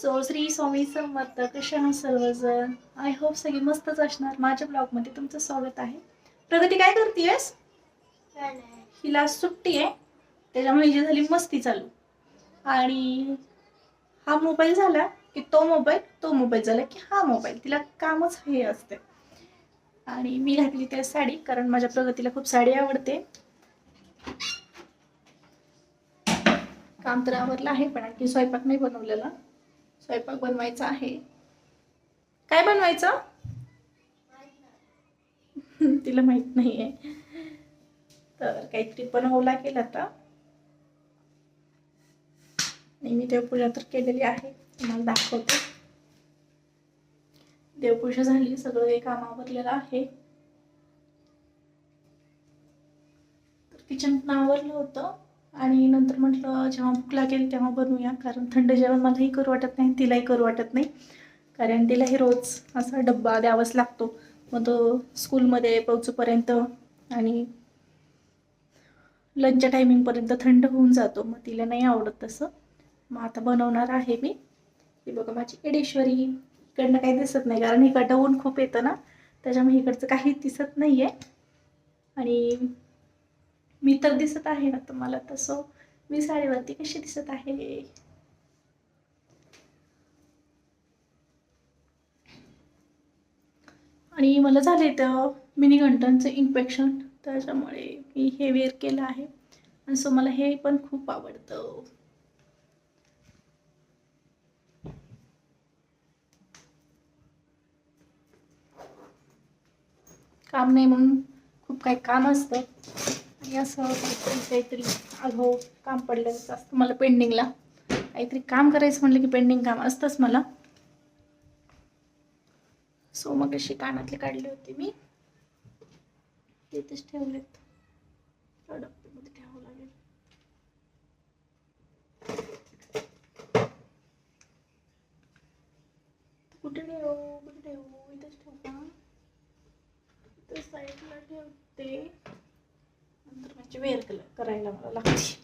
So Shri Swami समर्थ कसे आहात सर्वजण? आय होप सगळी मस्तच असणार. माझ्या ब्लॉगमध्ये तुमचं स्वागत आहे. प्रगती काय करतेयस? हिला सुट्टी आहे. त्याच्यामुळे हिची झाली मस्ती चालू. आणि हा मोबाईल झाला की तो मोबाईल तो मोबाईल झाला की हा मोबाईल. तिला कामच हे असते. आणि मी घातली त्या साडी कारण माझ्या प्रगतीला खूप साडी आवडते. काम तर आवडलं आहे पण आणखी स्वयंपाक नाही बनवलेला. स्वयंपाक बनवायचा आहे. काय बनवायचं? तिला माहीत नाही आहे तर काहीतरी बनवावं लागेल आता. मी देवपूजा तर केलेली आहे. तुम्हाला दाखवते. देवपूजा झाली सगळं हे काम आवरलेलं आहे. तर किचन पण आवरलं होतं. आणि नंतर म्हटलं जेव्हा भूक लागेल तेव्हा बनवूया कारण थंड जेवण मलाही करू वाटत नाही तिलाही करू वाटत नाही. कारण तिलाही रोज असा डब्बा द्यावाच लागतो. मग तो स्कूलमध्ये पोहोचूपर्यंत आणि लंचच्या टायमिंगपर्यंत थंड होऊन जातो. मग तिला नाही आवडत तसं. मग आता बनवणार आहे मी. ती बघा माझी एडेश्वरी इकडनं काही दिसत नाही कारण इकडं ऊन खूप येतं ना. त्याच्यामुळे इकडचं काही दिसत नाही आहे आणि मी तर दिसत आहे ना तुम्हाला तसं. मी साडीवरती कशी दिसत आहे? आणि मला झाले तर मिनी घंटांचं इन्फेक्शन त्याच्यामुळे मी हे वेअर केलं आहे. आणि सो मला हे पण खूप आवडतं. काम नाही म्हणून खूप काही काम असतं. आणि असं काहीतरी काहीतरी अगो काम पडलेलंच असतं मला पेंडिंगला काहीतरी काम करायचं म्हटलं की पेंडिंग काम असतंच मला. सो मग अशी कानातले काढले होते मी. तिथेच ठेवलेत. डब्यामध्ये ठेवावं लागेल. कुठे ठेवू? कुठे ठेवू? इथेच ठेवू का? इथं साईडला ठेवते. त्याची वेअर करायला मला लागते.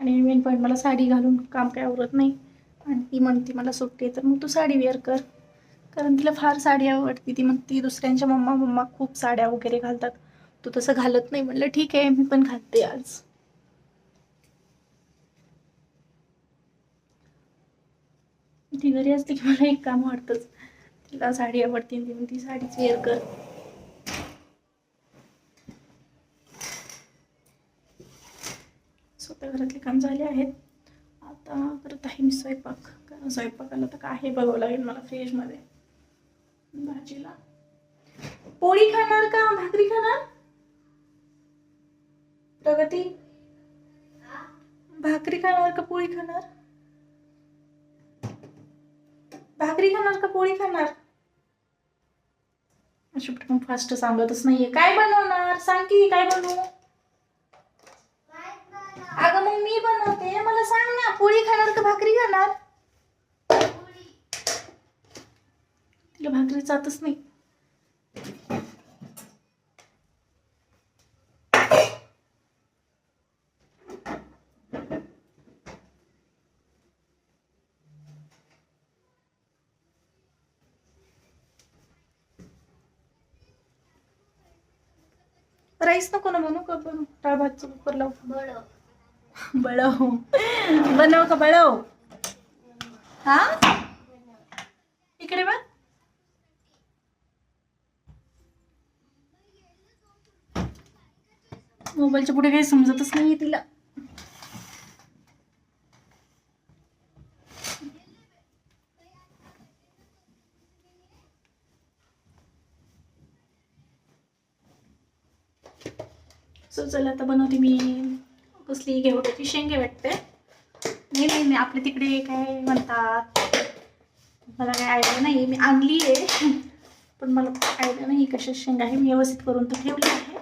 आणि मेन पॉईंट मला साडी घालून काम काय आवडत नाही. आणि ती म्हणते मला सुट्टी तर मग तू साडी वेअर कर. कारण तिला फार साडी आवडते. ती म्हणते दुसऱ्यांच्या मम्मा मम्मा खूप साड्या वगैरे घालतात. तू तसं घालत नाही. म्हणलं ठीक आहे मी पण घालते आज. ती घरी असते की मला एक काम वाटतंच. तिला साडी आवडते ती म्हणते साडीच वेअर कर. स्वतः घरातले काम झाले आहेत. आता करत आहे मी स्वयंपाक. कारण स्वयंपाकाला तर काय बघावं लागेल मला फ्रीजमध्ये. भाजीला. पोळी खाणार का? भाकरी खाणार? प्रगती? भाकरी खाणार का पोळी खाणार? खाणार का पोळी खाणार? अशी पण फास्ट सांगतच नाहीये. काय बनवणार? सांग की काय बनवू? अगं मग मी बनवते. मला सांग ना पोळी खाणार का भाकरी खाणार? तिला भाकरी जातच नाही. राईस नको ना बनवू का बनवू डाळ भातचं कुकर लावू बळव. बनव का बळव? हा? इकडे बघ. मोबाईलच्या पुढे काही समजतच नाहीये तिला. सो चला आता बनवते मी कसली घेवड्याची शेंगे वाटते नाही नाही नाही आपल्या तिकडे काय म्हणतात मला काय आयडिया नाही मी आणली आहे पण मला आयडिया नाही कशा शेंगा आहे मी व्यवस्थित करून तर ठेवली आहे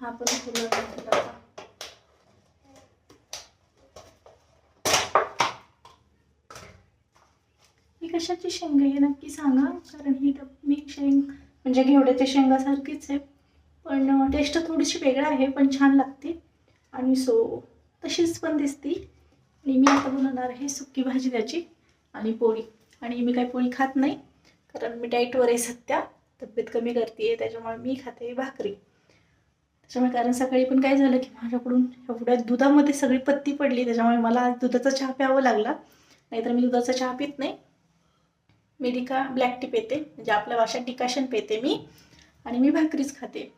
हा पण फुलं कशाची शेंग आहे नक्की सांगा. कारण ही मी शेंग म्हणजे घेवड्याच्या शेंगासारखीच आहे. पण टेस्ट थोडीशी वेगळं आहे पण छान लागते. आणि सो तशीच पण दिसती. आणि मी आता बनवणार आहे सुकी भाजी त्याची आणि पोळी. आणि मी काही पोळी खात नाही कारण मी डाईटवर आहे सध्या. तब्येत कमी करते आहे त्याच्यामुळे मी खाते भाकरी. त्याच्यामुळे कारण सकाळी पण काय झालं की माझ्याकडून एवढ्या दुधामध्ये सगळी पत्ती पडली त्याच्यामुळे मला दुधाचा चहा प्यावा लागला. नाहीतर मी दुधाचा चहा पित नाही. मी डिका ब्लॅक टी पेते म्हणजे आपल्या भाषेत डिकाशन पेते मी आणि मी भाकरीच खाते.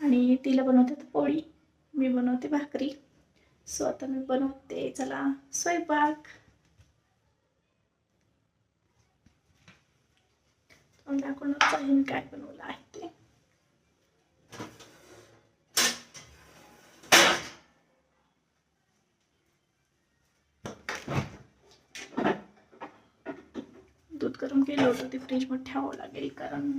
आणि तिला बनवते तर पोळी. मी बनवते भाकरी. सो आता मी बनवते चला स्वयंपाक. दाखवणार आहे काय बनवलं आहे ते. दूध गरम केलं होतं ते फ्रीजमध्ये ठेवावं लागेल कारण